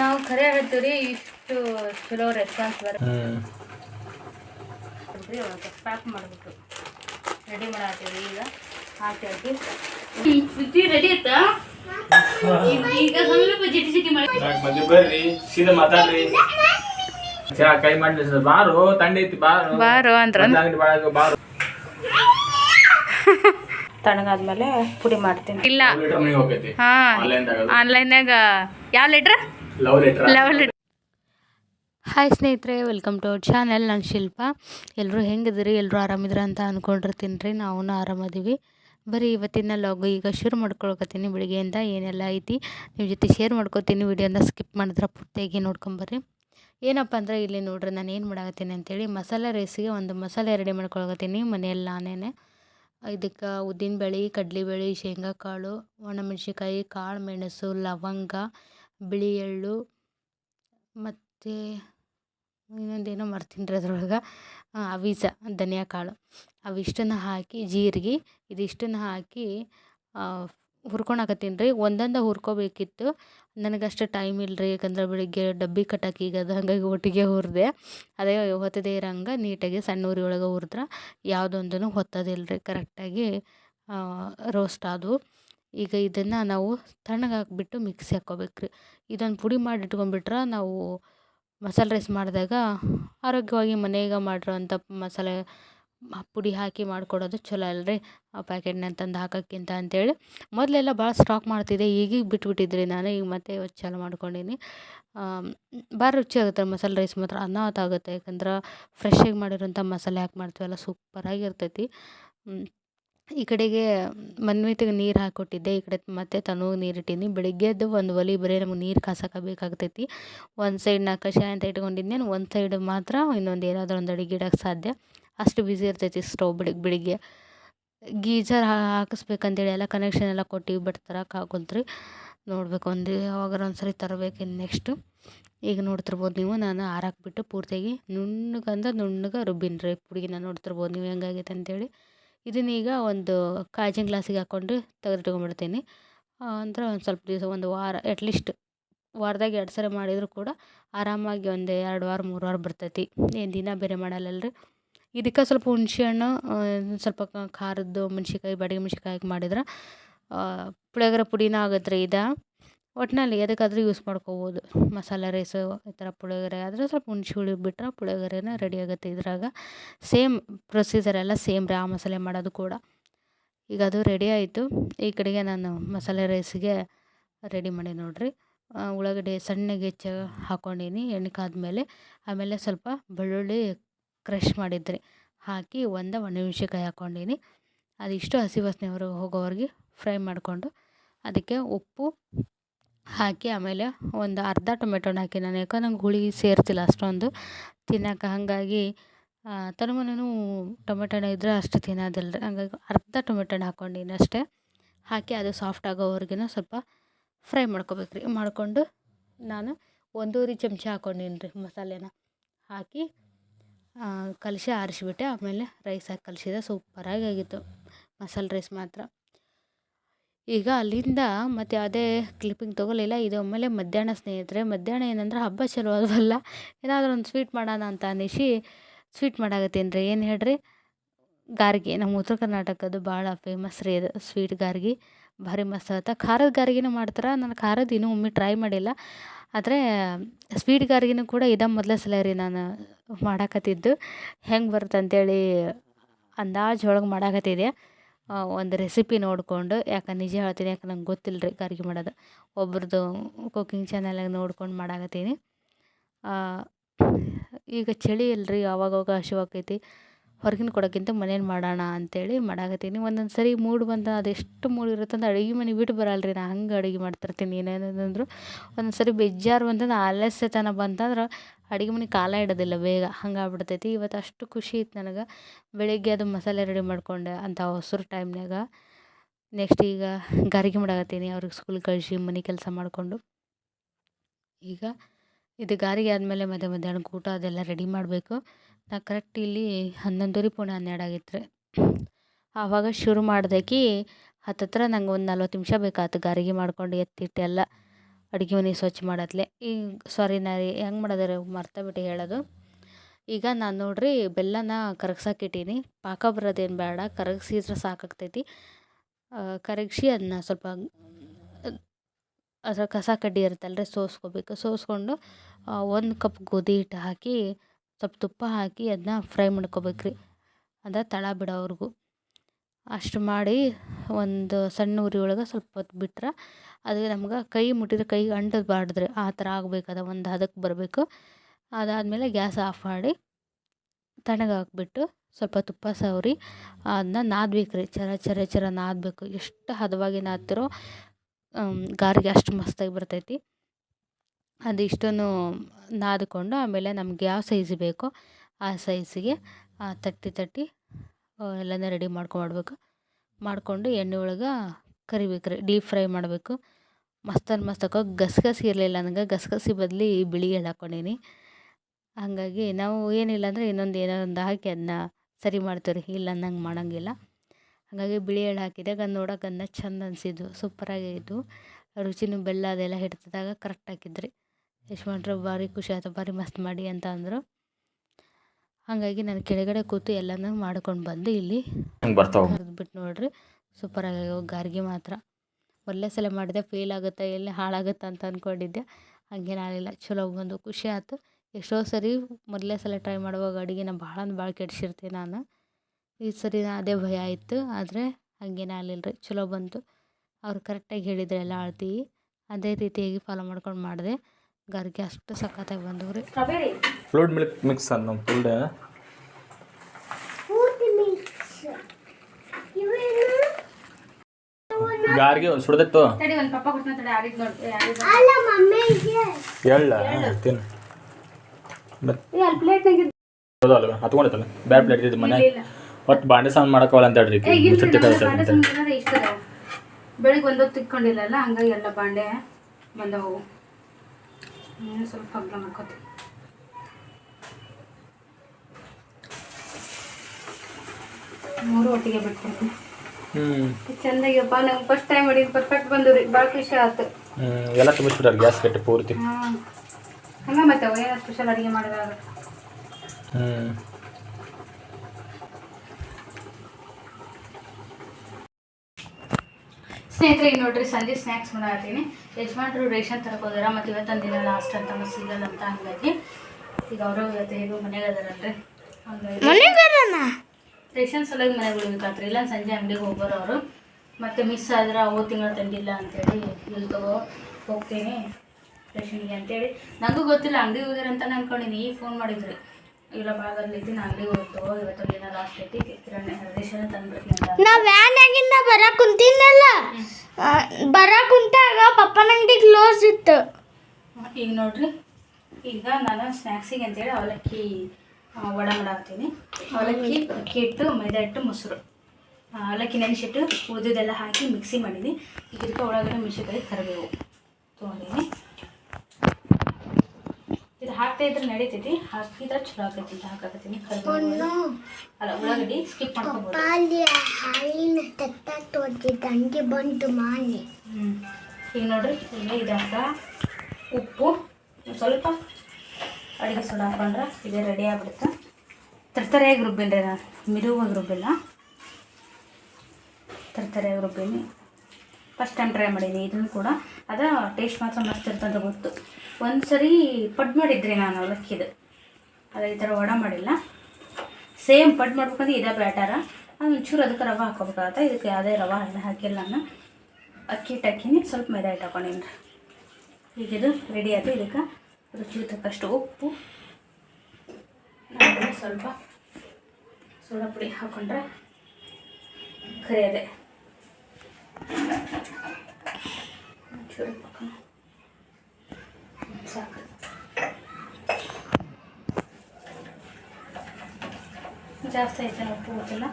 ನಾವು ಖರೆ ಹೇಳ್ತೀವಿ ರೀ ಇಷ್ಟು ಚಲೋ ರೆಸ್ಪಾನ್ಸ್ ಬರುತ್ತೆ. ಪ್ಯಾಕ್ ಮಾಡಿಬಿಟ್ಟು ರೆಡಿ ಮಾಡತ್ತೀವಿ ಈಗ. ಹಾಕಿ ಸುದ್ದಿ ರೆಡಿ ಆಯ್ತಾ ಈಗ ಸ್ವಲ್ಪ ಜಿಟಿ ಜಿಟಿ ಮಾಡಿ. ಬಂದಿ ಬರ್ರಿ? ಸೀದಾ ಮಾತಾಡ್ರಿ. ಕೈ ಮಾಡಿ ಬಾರು ತಂಡ ಐತಿ ಬಾರು. ಬಾರು ಅಂದ್ರ ಬಾರು. ತಣ್ಣಗಾದ್ಮೇಲೆ ಪುಡಿ ಮಾಡ್ತೀನಿ. ಇಲ್ಲ. ಹಾ. ಆನ್ಲೈನ್ದಾಗ ಆನ್ಲೈನ್ಯಾಗ ಯಾವ ಲೆಟ್ರ್ ಲವ್ ಲೆಟರ್ ಹಾಯ್ ಸ್ನೇಹಿತರೆ ವೆಲ್ಕಮ್ ಟು ಅವರ್ ಚಾನೆಲ್ ನಾನು ಶಿಲ್ಪ. ಎಲ್ಲರೂ ಹೆಂಗಿದ್ರಿ ಎಲ್ಲರೂ ಆರಾಮಿದ್ರ ಅಂತ ಅಂದ್ಕೊಂಡಿರ್ತೀನಿ ರೀ. ನಾವು ಆರಾಮದೀವಿ. ಬರೀ ಇವತ್ತಿನ ಲಾಗು ಈಗ ಶುರು ಮಾಡ್ಕೊಳಕತ್ತೀನಿ ಬೆಳಿಗ್ಗೆಯಿಂದ ಏನೆಲ್ಲ ಐತಿ ನಿಮ್ಮ ಜೊತೆ ಶೇರ್ ಮಾಡ್ಕೊತೀನಿ. ವಿಡಿಯೋನ ಸ್ಕಿಪ್ ಮಾಡಿದ್ರೆ ಪೂರ್ತಿಯಾಗಿ ನೋಡ್ಕೊಂಬರ್ರಿ. ಏನಪ್ಪ ಅಂದ್ರೆ ಇಲ್ಲಿ ನೋಡ್ರಿ, ನಾನು ಏನು ಮಾಡಾಕತ್ತೀನಿ ಅಂತೇಳಿ ಮಸಾಲೆ ರೈಸಿಗೆ ಒಂದು ಮಸಾಲೆ ರೆಡಿ ಮಾಡ್ಕೊಳಕತ್ತೀನಿ ಮನೆಯಲ್ಲಿ ನಾನೇ ಇದಕ್ಕೆ ಉದ್ದಿನಬೇಳೆ, ಕಡಲೆಬೇಳೆ ಶೇಂಗಾ ಕಾಳು ಒಣಮೆಣ್ಸಿಕಾಯಿ ಕಾಳು ಮೆಣಸು, ಲವಂಗ ಬಿಳಿ ಎಳ್ಳು, ಮತ್ತು ಇನ್ನೊಂದೇನೋ ಮರ್ತೀನಿ ರೀ ಅದ್ರೊಳಗೆ ಅವೀಸ ಧನಿಯಾ ಕಾಳು. ಅವಿಷ್ಟನ್ನು ಹಾಕಿ, ಜೀರಿಗೆ, ಇದಿಷ್ಟನ್ನು ಹಾಕಿ ಹುರ್ಕೊಳಕತ್ತೀನಿ ರೀ ಒಂದೊಂದು ಹುರ್ಕೋಬೇಕಿತ್ತು. ನನಗಷ್ಟು ಟೈಮ್ ಇಲ್ಲ ರೀ ಯಾಕಂದ್ರೆ ಬೆಳಿಗ್ಗೆ ಡಬ್ಬಿ ಕಟ್ಟಕ್ಕೆ ಈಗ ಅದು, ಹಾಗಾಗಿ ಒಟ್ಟಿಗೆ ಹುರಿದೆ. ಅದೇ ಹೊತ್ತದೇ ಇರೋಂಗೆ ನೀಟಾಗಿ ಸಣ್ಣ ಉರಿ ಒಳಗೆ ಹುರಿದ್ರೆ ಯಾವುದೊಂದೂ ಹೊತ್ತದಿಲ್ಲ ರೀ ಕರೆಕ್ಟಾಗಿ ರೋಸ್ಟ್ ಆದವು ಈಗ ಇದನ್ನು ನಾವು ತಣ್ಣಗಾಕ್ಬಿಟ್ಟು ಮಿಕ್ಸಿ ಹಾಕ್ಕೋಬೇಕು ರೀ ಇದೊಂದು ಪುಡಿ ಮಾಡಿ ಇಟ್ಕೊಂಡ್ಬಿಟ್ರೆ ನಾವು ಮಸಾಲೆ ರೈಸ್ ಮಾಡಿದಾಗ ಆರೋಗ್ಯವಾಗಿ ಮನೆಯಾಗ ಮಾಡಿರೋಂಥ ಮಸಾಲೆ ಪುಡಿ ಹಾಕಿ ಮಾಡಿಕೊಡೋದು ಚಲೋ ಅಲ್ಲ ರೀ ಆ ಪ್ಯಾಕೆಟ್ನ ತಂದು ಹಾಕೋಕ್ಕಿಂತ ಅಂತೇಳಿ. ಮೊದಲೆಲ್ಲ ಭಾಳ ಸ್ಟಾಕ್ ಮಾಡ್ತಿದ್ದೆ. ಈಗೀಗ ಬಿಟ್ಬಿಟ್ಟಿದ್ರಿ ನಾನು. ಈಗ ಮತ್ತೆ ಇವತ್ತು ಚಾಲು ಮಾಡ್ಕೊಂಡೀನಿ. ಭಾಳ ರುಚಿ ಆಗುತ್ತೆ ಮಸಾಲೆ ರೈಸ್ ಮಾತ್ರ. ಅನಾಹುತ ಆಗುತ್ತೆ. ಯಾಕಂದ್ರೆ ಫ್ರೆಶ್ಶಾಗಿ ಮಾಡಿರೋಂಥ ಮಸಾಲೆ ಹಾಕಿ ಮಾಡ್ತೀವಲ್ಲ ಸೂಪರಾಗಿರ್ತೈತಿ ಈ ಕಡೆಗೆ ಮನ್ವಿತಿಗೆ ನೀರು ಹಾಕ್ಕೊಟ್ಟಿದ್ದೆ ಈ ಕಡೆ ಮತ್ತೆ ತನುಗೆ ನೀರು ಇಟ್ಟೀನಿ ಬೆಳಿಗ್ಗೆದ್ದು ಒಂದು ಒಲೆ ಬರೀ ನಮಗೆ ನೀರು ಕಾಸಕ್ಕೆ ಬೇಕಾಗ್ತೈತಿ ಒಂದು ಸೈಡ್ ನಾ ಕಷಾಯ ಅಂತ ಇಟ್ಕೊಂಡಿದ್ದೇನೆ ಒಂದು ಸೈಡ್ ಮಾತ್ರ ಇನ್ನೊಂದು ಏನಾದರೂ ಒಂದು ಅಡುಗೆ ಇಡೋಕ್ಕೆ ಸಾಧ್ಯ. ಅಷ್ಟು ಬ್ಯುಸಿ ಇರ್ತೈತಿ ಸ್ಟವ್ ಬೆಳಿಗ್ಗೆ ಬೆಳಿಗ್ಗೆ. ಗೀಜರ್ ಹಾಕಿಸ್ಬೇಕಂತೇಳಿ ಎಲ್ಲ ಕನೆಕ್ಷನ್ ಎಲ್ಲ ಕೊಟ್ಟಿವಿ ಬಟ್ ತರಕ್ಕೆ ನೋಡಬೇಕು ಒಂದು ಯಾವಾಗಾರ ಒಂದು ಸರಿ ತರಬೇಕು ನೆಕ್ಸ್ಟು ಈಗ ನೋಡ್ತಿರ್ಬೋದು ನೀವು, ನಾನು ಆರಾಕ್ಬಿಟ್ಟು ಪೂರ್ತಿಯಾಗಿ ನುಣ್ಣಗಂದ್ರೆ ನುಣ್ಣಗೆ ರುಬ್ಬಿನ್ರಿ ರೀ ಪುಡಿನ ನೋಡ್ತಿರ್ಬೋದು ನೀವು ಹೆಂಗಾಗೈತೆ ಅಂತೇಳಿ. ಇದನ್ನೀಗ ಒಂದು ಕಾಜಿನ ಗ್ಲಾಸಿಗೆ ಹಾಕ್ಕೊಂಡು ತೆಗೆದಿಟ್ಕೊಂಡ್ಬಿಡ್ತೀನಿ ಅಂದರೆ ಒಂದು ಸ್ವಲ್ಪ ದಿವಸ, ಒಂದು ವಾರ ಅಟ್ಲೀಸ್ಟ್ ವಾರದಾಗ ಎರಡು ಸರಿ ಮಾಡಿದರೂ ಕೂಡ ಆರಾಮಾಗಿ ಒಂದು ಎರಡು ವಾರ, ಮೂರು ವಾರ ಬರ್ತೈತಿ. ಏನು ದಿನ ಬೇರೆ ಮಾಡಲ್ಲಲ್ರಿ? ಇದಕ್ಕೆ ಸ್ವಲ್ಪ ಹುಣ್ಸೆ ಹಣ್ಣು ಸ್ವಲ್ಪ ಖಾರದ್ದು, ಮೆಣ್ಸಿನ್ಕಾಯಿ, ಬಾಡಿಗೆ ಮೆಣ್ಸಿನ್ಕಾಯಿ ಹಾಕಿ ಮಾಡಿದ್ರೆ ಪುಳಿಯೋಗರೆ ಪುಡಿನೇ ಆಗುತ್ತೆ ರೀ ಇದು. ಒಟ್ಟಿನಲ್ಲಿ ಎದಕ್ಕಾದ್ರೂ ಯೂಸ್ ಮಾಡ್ಕೋಬೋದು. ಮಸಾಲೆ ರೈಸು ಈ ಥರ ಪುಳಿಯೋಗರೆ ಆದರೆ ಸ್ವಲ್ಪ ಹುಣ್ಸೆ ಹುಳಿ ಬಿಟ್ರೆ ಪುಳಿಯೋಗರೆನ ರೆಡಿ ಆಗುತ್ತೆ ಇದ್ರಾಗ. ಸೇಮ್ ಪ್ರೊಸೀಜರ್ ಎಲ್ಲ ಸೇಮ್ ರೀ ಆ ಮಸಾಲೆ ಮಾಡೋದು ಕೂಡ. ಈಗ ಅದು ರೆಡಿ ಆಯಿತು. ಈ ಕಡೆಗೆ ನಾನು ಮಸಾಲೆ ರೈಸಿಗೆ ರೆಡಿ ಮಾಡಿ ನೋಡಿರಿ. ಉಳ್ಳಾಗಡ್ಡೆ ಸಣ್ಣಗೆ ಹೆಚ್ಚ ಹಾಕ್ಕೊಂಡೀನಿ ಎಣ್ಣೆ ಕಾದ್ಮೇಲೆ. ಆಮೇಲೆ ಸ್ವಲ್ಪ ಬೆಳ್ಳುಳ್ಳಿ ಕ್ರಷ್ ಮಾಡಿದ್ರಿ. ಹಾಕಿ ಒಂದು ನಿಮಿಷಕ್ಕೆ ಹಾಕ್ಕೊಂಡೀನಿ ಅದಿಷ್ಟು ಹಸಿ ವಾಸನೆ ಹೊರ ಹೋಗೋವರೆಗೆ ಫ್ರೈ ಮಾಡಿಕೊಂಡು ಅದಕ್ಕೆ ಉಪ್ಪು ಹಾಕಿ ಆಮೇಲೆ ಒಂದು ಅರ್ಧ ಟೊಮೆಟೊನ ಹಾಕಿ ನಾನು ಯಾಕೋ ನಂಗೆ ಹುಳಿ ಸೇರ್ತಿಲ್ಲ ಅಷ್ಟೊಂದು. ತಿನ್ನೋಕೆ ಹಾಗಾಗಿ ತನುಮನೂ ಟೊಮೆಟೊ ಹಣ್ಣು ಇದ್ದರೆ ಅಷ್ಟು ತಿನ್ನೋದಿಲ್ಲ. ರೀ ಹಂಗಾಗಿ ಅರ್ಧ ಟೊಮೆಟೊ ಹಣ್ಣು ಹಾಕ್ಕೊಂಡೀನಿ ಅಷ್ಟೇ. ಹಾಕಿ ಅದು ಸಾಫ್ಟ್ ಆಗೋವರೆಗೂ ಸ್ವಲ್ಪ ಫ್ರೈ ಮಾಡ್ಕೋಬೇಕು ರೀ. ಮಾಡಿಕೊಂಡು ನಾನು ಒಂದೂವರೆ ಚಮಚ ಹಾಕ್ಕೊಂಡಿನಿ ರೀ ಮಸಾಲೆನ. ಹಾಕಿ ಕಲಸಿ ಆರಿಸ್ಬಿಟ್ಟೆ. ಆಮೇಲೆ ರೈಸ್ ಹಾಕಿ ಕಲಸಿದೆ ಸೂಪರಾಗಿ ಆಗಿತ್ತು. ಮಸಾಲೆ ರೈಸ್ ಮಾತ್ರ. ಈಗ ಅಲ್ಲಿಂದ ಮತ್ತು ಯಾವುದೇ ಕ್ಲಿಪ್ಪಿಂಗ್ ತೊಗೊಳಿಲ್ಲ ಇದು ಒಮ್ಮೆಲೆ ಮಧ್ಯಾಹ್ನ ಸ್ನೇಹಿತರೆ. ಮಧ್ಯಾಹ್ನ ಏನಂದ್ರೆ ಹಬ್ಬ ಚಲೋ ಅದವಲ್ಲ ಏನಾದರೂ ಒಂದು ಸ್ವೀಟ್ ಮಾಡೋಣ ಅಂತ ಅನ್ನಿಸಿ ಸ್ವೀಟ್ ಮಾಡಾಕತ್ತೀನಿ ರೀ ಏನು ಹೇಳ್ರಿ? ಗಾರ್ಗಿ ನಮ್ಮ ಉತ್ತರ ಕರ್ನಾಟಕದ್ದು ಭಾಳ ಫೇಮಸ್ ರೀ ಅದು ಸ್ವೀಟ್ ಗಾರ್ಗಿ. ಭಾರಿ ಮಸ್ತ್ ಆಗುತ್ತೆ ಖಾರದ ಗಾರ್ಗಿನೂ ಮಾಡ್ತಾರೆ. ನಾನು ಖಾರದ ಇನ್ನೂ ಒಮ್ಮೆ ಟ್ರೈ ಮಾಡಿಲ್ಲ. ಆದರೆ ಸ್ವೀಟ್ ಗಾರ್ಗಿನೂ ಕೂಡ ಇದೇ ಮೊದಲ ಸಲ ರೀ ನಾನು ಮಾಡಾಕತ್ತಿದ್ದು. ಹೆಂಗೆ ಬರುತ್ತೆ ಅಂತೇಳಿ ಅಂದಾಜು ಒಳಗೆ ಮಾಡಾಕತ್ತಿದ್ದೆ. ಒಂದು ರೆಸಿಪಿ ನೋಡಿಕೊಂಡು, ಯಾಕೆ ನಿಜ ಹೇಳ್ತೀನಿ, ಯಾಕೆ ನಂಗೆ ಗೊತ್ತಿಲ್ಲ ರೀ ಗಾರ್ಗಿ ಮಾಡೋದು ಒಬ್ರದ್ದು ಕುಕ್ಕಿಂಗ್ ಚಾನಲಾಗ ನೋಡ್ಕೊಂಡು ಮಾಡಾಕತ್ತೀನಿ. ಈಗ ಚಳಿ ಇಲ್ಲರಿ ಆವಾಗವಾಗ ಹಸಿವಾಕೈತಿ ಹೊರಗಿನ ಕೊಡೋಕ್ಕಿಂತ ಮನೇಲಿ ಮಾಡೋಣ ಅಂತೇಳಿ ಮಾಡಾಕತ್ತೀನಿ. ಒಂದೊಂದು ಸರಿ ಮೂಡ್ ಬಂದ ಅದೆಷ್ಟು ಮೂಡ್ ಇರುತ್ತೆ ಅಂದ್ರೆ ಅಡುಗೆ ಮನೆ ಬಿಟ್ಟು ಬರಲ್ಲ ರೀ ನಾ ಹಂಗೆ ಅಡುಗೆ ಮಾಡ್ತಿರ್ತೀನಿ. ಏನೇನಂದ್ರು ಒಂದೊಂದು ಸರಿ ಬೇಜಾರು ಬಂತಂದ್ರೆ ಆಲಸ್ಯತನ ಬಂತಂದ್ರೆ ಅಡುಗೆ ಮನೆ ಕಾಲ ಇಡೋದಿಲ್ಲ ಬೇಗ, ಹಂಗೆ ಆಗ್ಬಿಡ್ತೈತಿ. ಇವತ್ತು ಅಷ್ಟು ಖುಷಿ ಇತ್ತು ನನಗೆ. ಬೆಳಿಗ್ಗೆ ಅದು ಮಸಾಲೆ ರೆಡಿ ಮಾಡಿಕೊಂಡೆ ಅಂತ ಹೊಸರು ಟೈಮ್ನಾಗ ನೆಕ್ಸ್ಟ್ ಈಗ ಗಾರಿಗೆ ಮಾಡಾಕತ್ತೀನಿ, ಅವ್ರಿಗೆ ಸ್ಕೂಲ್ ಕಳಿಸಿ ಮನೆ ಕೆಲಸ ಮಾಡಿಕೊಂಡು. ಈಗ ಇದು ಗಾರಿಗೆ ಆದಮೇಲೆ ಮತ್ತೆ ಮಧ್ಯಾಹ್ನಕ್ಕೆ ಊಟ ಅದೆಲ್ಲ ರೆಡಿ ಮಾಡಬೇಕು. ನಾ ಕರೆಕ್ಟ್ ಇಲ್ಲಿ ಹನ್ನೊಂದುವರೆ ಪೂಣೆ ಹನ್ನೆರಡು ಆಗಿತ್ತು ರೀ ಆವಾಗ ಶುರು ಮಾಡ್ದಾಕಿ ಹತ್ತತ್ರ ನಂಗೆ ಒಂದು ನಲ್ವತ್ತು ನಿಮಿಷ ಬೇಕಾಯ್ತು ಗಾರಿಗೆ ಮಾಡ್ಕೊಂಡು ಎತ್ತಿಟ್ಟು ಎಲ್ಲ. ಅಡುಗೆ ಮನೆ ಸ್ವಚ್ಛ ಮಾಡತ್ಲೆ. ಈಗ ಸಾರಿ ನಾ ಹೆಂಗೆ ಮಾಡೋದ್ರಿ ಮರ್ತಾ ಬಿಟ್ಟು ಹೇಳೋದು. ಈಗ ನಾನು ನೋಡ್ರಿ ಬೆಲ್ಲನ ಕರಗ್ಸಾಕಿಟ್ಟೀನಿ ಪಾಕ ಬರೋದೇನು ಬೇಡ ಕರಗಿಸಿದ್ರೆ ಸಾಕಾಗ್ತೈತಿ. ಕರಗಿಸಿ ಅದನ್ನ ಸ್ವಲ್ಪ ಅದರ ಕಸ ಕಡ್ಡಿ ಇರುತ್ತಲ್ಲ ರೀ ಸೋಸ್ಕೋಬೇಕು. ಸೋಸ್ಕೊಂಡು ಒಂದು ಕಪ್ ಗೋಧಿ ಹಿಟ್ಟು ಹಾಕಿ ಸ್ವಲ್ಪ ತುಪ್ಪ ಹಾಕಿ ಅದನ್ನ ಫ್ರೈ ಮಾಡ್ಕೋಬೇಕ್ರಿ. ಅದ ತಳ ಬಿಡೋವರೆಗೂ ಅಷ್ಟು ಮಾಡಿ ಒಂದು ಸಣ್ಣ ಉರಿ ಒಳಗೆ ಸ್ವಲ್ಪ ಹೊತ್ತು ಬಿಟ್ರೆ ಅದು ನಮ್ಗೆ ಕೈ ಮುಟ್ಟಿದ್ರೆ ಕೈಗೆ ಅಂಟಬಾರ್ದ್ರಿ. ಆ ಥರ ಆಗ್ಬೇಕು ಒಂದು ಹದಕ್ಕೆ ಬರಬೇಕು. ಅದಾದಮೇಲೆ ಗ್ಯಾಸ್ ಆಫ್ ಮಾಡಿ ತಣ್ಣಗೆ ಸ್ವಲ್ಪ ತುಪ್ಪ ಸವರಿ ಅದನ್ನ ನಾದ್ಬೇಕು ರೀ ಚರ ಚರ ಚರ ನಾದಬೇಕು. ಎಷ್ಟು ಹದವಾಗಿ ನಾದ್ತಿರೋ ಗಾರಿಗೆ ಅಷ್ಟು ಮಸ್ತಾಗಿ ಬರ್ತೈತಿ. ಅದಿಷ್ಟನ್ನು ನಾದಿಕೊಂಡು ಆಮೇಲೆ ನಮ್ಗೆ ಯಾವ ಸೈಜ್ ಬೇಕೋ ಆ ಸೈಜಿಗೆ ತಟ್ಟಿ ತಟ್ಟಿ ಎಲ್ಲನೂ ರೆಡಿ ಮಾಡ್ಕೊಳ್ಬೇಕು ಮಾಡಿಕೊಂಡು ಎಣ್ಣೆ ಒಳಗೆ ಕರಿಬೇಕು ರೀ ಡೀಪ್ ಫ್ರೈ ಮಾಡಬೇಕು. ಮಸ್ತನ್ ಮಸ್ತಕ ಗಸಗಸೆ ಇರಲಿಲ್ಲ ನನಗೆ ಗಸಗಸೆ ಬದಲಿ ಬಿಳಿ ಎಳ್ಳು ಹಾಕ್ಕೊಂಡೀನಿ. ಹಾಗಾಗಿ ನಾವು ಏನಿಲ್ಲ ಅಂದರೆ ಇನ್ನೊಂದು ಏನೋ ಒಂದು ಹಾಕಿ ಅದನ್ನ ಸರಿ ಮಾಡ್ತೀವಿ ರೀ ಇಲ್ಲ ಅನ್ನಂಗೆ ಮಾಡೋಂಗಿಲ್ಲ. ಹಾಗಾಗಿ ಬಿಳಿ ಎಳ್ಳು ಹಾಕಿದಾಗ ಅದು ನೋಡೋಕೆ ಅದನ್ನ ಅನಿಸಿದ್ದು ಅನಿಸಿದ್ವು ಸೂಪರಾಗಿದ್ವು ರುಚಿನೂ ಬೆಲ್ಲ ಅದೆಲ್ಲ ಹಿಡ್ತದಾಗ ಕರೆಕ್ಟ್ ಹಾಕಿದ್ರಿ. ಯಜಮಾನ್ರು ಭಾರಿ ಖುಷಿ ಆಯ್ತು ಭಾರಿ ಮಸ್ತ್ ಮಾಡಿ ಅಂತ ಅಂದರು. ಹಾಗಾಗಿ ನಾನು ಕೆಳಗಡೆ ಕೂತು ಎಲ್ಲನೂ ಮಾಡ್ಕೊಂಡು ಬಂದು ಇಲ್ಲಿ ಬಿಟ್ಟು ನೋಡ್ರಿ ಸೂಪರ್ ಸೂಪರಾಗಿ ಗಾರ್ಗಿ ಮಾತ್ರ. ಒಳ್ಳೆ ಸಲ ಮಾಡಿದೆ ಫೇಲ್ ಆಗುತ್ತೆ ಎಲ್ಲಿ ಹಾಳಾಗುತ್ತೆ ಅಂತ ಅಂದ್ಕೊಂಡಿದ್ದೆ ಹಂಗೇನು ಆಗಲಿಲ್ಲ ಚಲೋ ಬಂದು ಖುಷಿ ಆಯ್ತು. ಎಷ್ಟೋ ಸರಿ ಮೊದಲೇ ಸಲ ಟ್ರೈ ಮಾಡುವಾಗ ಅಡುಗೆನ ಭಾಳ ಅಂದ್ರೆ ಭಾಳ ಕೆಡಿಸಿರ್ತೀನಿ ನಾನು. ಈ ಸರಿ ಅದೇ ಭಯ ಆಯಿತು ಆದರೆ ಹಂಗೇನು ಆಗಲಿಲ್ಲ ರೀ ಚಲೋ ಬಂತು. ಅವ್ರು ಕರೆಕ್ಟಾಗಿ ಹೇಳಿದ್ರೆ ಎಲ್ಲ ಅಳ್ತಿ ಅದೇ ರೀತಿಯಾಗಿ ಫಾಲೋ ಮಾಡ್ಕೊಂಡು ಮಾಡಿದೆ. ಗಾರ್ಗಿ ಅಷ್ಟು ಸಖತ್ತಾಗಿ ಬಂದವು ರೀ ಫ್ಲೂಡ್ ಮಿಲ್ಕ್ ಮಿಕ್ಸ್ ಅನ್ನು ಫುಲ್ಡ್ ಗಾರಿಗೆ ಒಂದು ಸುಡ್ದತ್ತು? ತಡಿ ಒಂದು ಪಪ್ಪ ಕೊಡ್ತಾನೆ ತಡಿ ಆಡಿದ್ ನೋಡಿ ಎಳ್ಳ ತಿನ್ನು ಹೌದಲ್ಲ ಹತ್ಕೊಂಡೈತಲ್ಲ ಬೇರೆ ಪ್ಲೇಟ್ ಇದ್ದಿದ್ದು ಮನೆ. ಒಟ್ಟು ಬಾಂಡೆ ಸಾಮಾನು ಮಾಡಕ್ಕವಲ್ಲ ಅಂತ ಹೇಳ್ರಿ ಇಷ್ಟ ಬೆಳಿಗ್ಗೆ ಒಂದೊತ್ತು ತಿಕ್ಕೊಂಡಿಲ್ಲಲ್ಲ ಹಂಗಾಗಿ ಎಲ್ಲ ಬಾಂಡೆ ಬಂದವು. ನೀನು ಸ್ವಲ್ಪ ಹಗ್ಲ ಹಾಕೋತಿ. ಮೂರು ಒಟ್ಟಿಗೆ ಹ್ಞೂ ಚಂದಾಗಿಯಪ್ಪ ನಂಗೆ ಫಸ್ಟ್ ಟೈಮ್ ಮಾಡಿದ್ದು ಪರ್ಫೆಕ್ಟ್ ಬಂದು ರೀ ಭಾಳ ಖುಷಿ ಆಯ್ತು ಎಲ್ಲ ತುಂಬಿಸ್ಬಿಟ್ಟಾರೆ ಗ್ಯಾಸ್ ಕಟ್ಟಿ ಪೂರ್ತಿ. ಹಂಗೆ ಮತ್ತೆ ಏನೋ ಸ್ಪೆಷಲ್ ಅಡುಗೆ ಮಾಡಿದಾಗ ಹ್ಞೂ ಸ್ನೇಹಿತರೆ ಈಗ ನೋಡ್ರಿ ಸಂಜೆ ಸ್ನ್ಯಾಕ್ಸ್ ಮಾಡಾತೀನಿ ಯಜಮಾನ್ರು ರೇಷನ್ ತರಕ್ಕೆ ಹೋದಾರ ಮತ್ತು ಇವತ್ತೊಂದು ದಿನ ಲಾಸ್ಟ್ ಅಂತ ಸಿಗಲ್ಲ ಅಂತ ಹಂಗಾಗಿ ಈಗ ಅವರು ಇವತ್ತು ಹೇಗೂ ಮನೆಗೆ ಅದಾರಲ್ರಿ. ಹಂಗಾಗಿ ರೇಷನ್ ಸಲುವಾಗಿ ಮನೆಗೆ ಉಳಿಬೇಕಾತ್ರಿ ಇಲ್ಲ ಸಂಜೆ ಅಂಗಡಿಗೆ ಹೋಗೋರು ಅವರು. ಮತ್ತೆ ಮಿಸ್ ಆದ್ರೆ ಅವು ತಿಂಗಳು ತಂದಿಲ್ಲ ಅಂತೇಳಿ ಇಲ್ಲಿ ತಗೋ ಹೋಗ್ತೀನಿ ರೇಷನ್ಗೆ ಅಂತೇಳಿ. ನನಗೂ ಗೊತ್ತಿಲ್ಲ ಅಂಗಡಿಗೆ ಹೋಗ್ಯಾರ ಅಂತ ಈ ಈಗ ಫೋನ್ ಮಾಡಿದ್ರಿ. ಇಲ್ಲ ನಾನು ಲಾಸ್ಟ್ ಐತಿ ಕಿರಾಣಿ ರೇಷನ್ ತಂದ್ಬಿಡ್ತೀನಿ ಅಂತ. ನಾ ಕುಂತಿದ್ದಲ್ಲ ಬರಕ್ ಕುಂತಾಗ ಪಪ್ಪನ ಅಂಗಡಿ ಕ್ಲೋಸ್ ಇತ್ತು. ಈಗ ನೋಡ್ರಿ. ಈಗ ನಾನು ಸ್ನ್ಯಾಕ್ಸಿಗೆ ಅಂತೇಳಿ ಅವಲಕ್ಕಿ ವಡ ಮಾಡಾಕ್ತೀನಿ ಅವಲಕ್ಕಿ ಅಕ್ಕಿ ಹಿಟ್ಟು ಮೈದಾ ಹಿಟ್ಟು ಮೊಸರು. ಅವಲಕ್ಕಿ ನೆನೆಸಿಟ್ಟು ಉಳಿದೆಲ್ಲ ಹಾಕಿ ಮಿಕ್ಸಿ ಮಾಡಿದ್ದೀನಿ. ಇದಕ್ಕೆ ಒಳಗಡೆ ಮೆಣಸಿನ್ಕಾಯಿ ಕರಿಬೇವು ತೊಗೊಂಡಿದ್ದೀನಿ. ಹಾಕ್ತಾ ಇದ್ರೆ ನಡೀತೈತಿ ಹಾಕಿದ್ರೆ ಚಲೋ ಆಗ್ತೈತಿ ಅಂತ ಹಾಕಕತ್ತೀನಿ. ಕರಿಬೇವು ಅಲ್ಲ ಉಳ್ಳಾಗಡ್ಡಿ ಸ್ಕಿಪ್ ಮಾಡ್ಕೊಬೋದು. ಅಲ್ಲಿ ಹಾಲಿನ ತತ್ತ ಬಂತು ಮಾನೆ ಹ್ಞೂ ಈಗ ನೋಡ್ರಿ ಇಲ್ಲ ಇದಾಕ ಉಪ್ಪು ಸ್ವಲ್ಪ ಅಡುಗೆ ಸೋಡ ಹಾಕೊಂಡ್ರೆ ಇದೇ ರೆಡಿ ಆಗ್ಬಿಡುತ್ತೆ. ತರ್ತರೆಯಾಗಿ ರುಬ್ಬಿನ್ರಿ ನಾನು. ಮಿರುವಾಗಿ ರುಬ್ಬಿಲ್ಲ. ತರ್ತರೆಯಾಗಿ ರುಬ್ಬೀನಿ. ಫಸ್ಟ್ ಟೈಮ್ ಟ್ರೈ ಮಾಡೀನಿ ಇದನ್ನು ಕೂಡ. ಅದ ಟೇಸ್ಟ್ ಮಾತ್ರ ಮಸ್ತ್ ಇರ್ತಂತ ಗೊತ್ತು. ಒಂದು ಸರಿ ಪಡ್ ಮಾಡಿದ್ರಿ ನಾನು ಅವಲಕ್ಕಿದು. ಅದ ಈ ಥರ ವಡ ಮಾಡಿಲ್ಲ. ಸೇಮ್ ಪಡ್ ಮಾಡ್ಬೇಕಂದ್ರೆ ಇದೇ ಬ್ಯಾಟರ ಒಂಚೂರು ಅದಕ್ಕೆ ರವೆ ಹಾಕೋಬೇಕಾಗತ್ತೆ ಇದಕ್ಕೆ ಯಾವುದೇ ರವೆ ಎಲ್ಲ ಹಾಕಿಲ್ಲ ನಾನು. ಅಕ್ಕಿ ಹಿಟ್ಟು ಸ್ವಲ್ಪ ಮೈದಾ ಹಿಟ್ಟು ಹಾಕೊಂಡೀನಿ. ಈಗ ಇದು ರೆಡಿ ಆಯಿತು. ಇದಕ್ಕೆ ರುಚಿಗೆ ತಕ್ಕಷ್ಟು ಉಪ್ಪು. ಸ್ವಲ್ಪ ಸೋಡಾ ಪುಡಿ ಹಾಕೊಂಡ್ರೆ ಕರೆಯದೆ. ಜಾಸ್ತಿ ಐತೆ ಉಪ್ಪು ಗೊತ್ತಿಲ್ಲ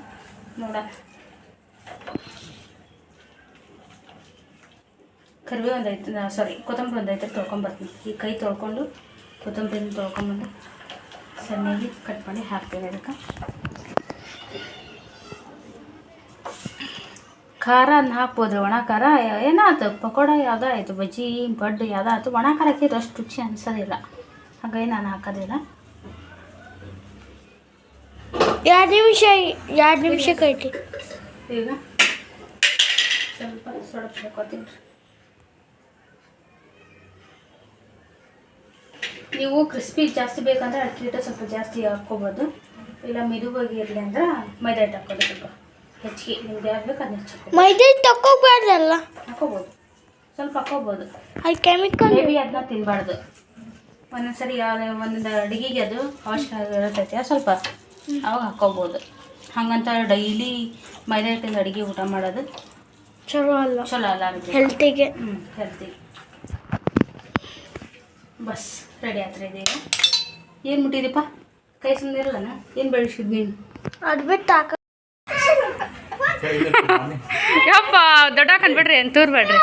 ನೋಡ ಕರಿಬೇವು ಒಂದು ಐತೆ ಸಾರಿ ಕೊತ್ತಂಬರಿ ಒಂದು ಐತೆ ತೊಳ್ಕೊಂಬರ್ತೀನಿ ಈ ಕೈ ತೊಳ್ಕೊಂಡು ಕೊತ್ತಂಬರಿನ ತೊಳ್ಕೊಂಬಂದು ಸಣ್ಣಗೆ ಕಟ್ ಮಾಡಿ ಹಾಕ್ತೀನಿ ಅದಕ್ಕೆ ಖಾರ ಅದನ್ನ ಹಾಕ್ಬೋದು ಒಣ ಖಾರ? ಏನಾಯ್ತು ಪಕೋಡ ಯಾವುದೋ ಆಯಿತು ಬಜ್ಜಿ ಬಡ್ಡು ಯಾವುದೋ ಆಯ್ತು ಒಣ ಖಾರ ಹಾಕಿದ್ರೆ ಅಷ್ಟು ರುಚಿ ಅನ್ಸೋದಿಲ್ಲ. ಹಾಗಾಗಿ ನಾನು ಹಾಕೋದಿಲ್ಲ. ಎರಡು ನಿಮಿಷ ಎರಡು ನಿಮಿಷ ಕೈಟಿ ಈಗ ಸ್ವಲ್ಪ ಸ್ವಲ್ಪ ಹಾಕೋತೀನಿ. ನೀವು ಕ್ರಿಸ್ಪಿ ಜಾಸ್ತಿ ಬೇಕಂದ್ರೆ ಅಕ್ಕಿ ಹಿಟ್ಟು ಸ್ವಲ್ಪ ಜಾಸ್ತಿ ಹಾಕ್ಕೋಬೋದು. ಇಲ್ಲ ಮಿದುವಾಗಿ ಇರಲಿ ಅಂದ್ರೆ ಮೈದಾ ಹಿಟ್ಟು ಹಾಕೋದು ಸ್ವಲ್ಪ. ಹೆಚ್ಚಿಗೆ ನಿಮ್ಗೆ ಯಾವ್ದು ಬೇಕು ಅದನ್ನ ಹೆಚ್ಚಿಗೆ. ಮೈದಾ ತಕೋಬಾರ್ದಲ್ಲ ಹಾಕೋಬೋದು ಸ್ವಲ್ಪ ಹಾಕೋಬೋದು ಅದು ಕೆಮಿಕಲ್ ಮೇಬಿ ಅದನ್ನ ತಿನ್ನಬಾರ್ದು ಒಂದೊಂದ್ಸರಿ ಒಂದೊಂದು ಅಡುಗೆಗೆ ಅದು ಅವಶ್ಯಕ ಇರ್ತೈತೆ ಸ್ವಲ್ಪ ಅವಾಗ ಹಾಕೋಬೋದು ಹಂಗಂತ ಡೈಲಿ ಮೈದಾ ಹಿಟ್ಟಿಂದ ಅಡುಗೆ ಊಟ ಮಾಡೋದು ಚಲೋ ಅಲ್ಲ. ಚಲೋ ಅಲ್ಲ ಹೆಲ್ತಿಗೆ ಹ್ಞೂ ಹೆಲ್ತಿಗೆ ಬಸ್ ರೆಡಿ ಆತ್ರಿ ಇದೀಗ ಏನು ಮುಟ್ಟಿದೀಪ? ಕೈ ಇರಲ್ಲ ಏನು ಬೆಳೆಸಿದ್ ನೀನು ಅದು ಬಿಟ್ಟು ಹಾಕ ಯಪ್ಪ, ದೊಡ್ಡ ಹಾಕೊಂಡ್ಬಿಡ್ರಿ ಏನು ತೂರ್ ಬೇಡ್ರಿ.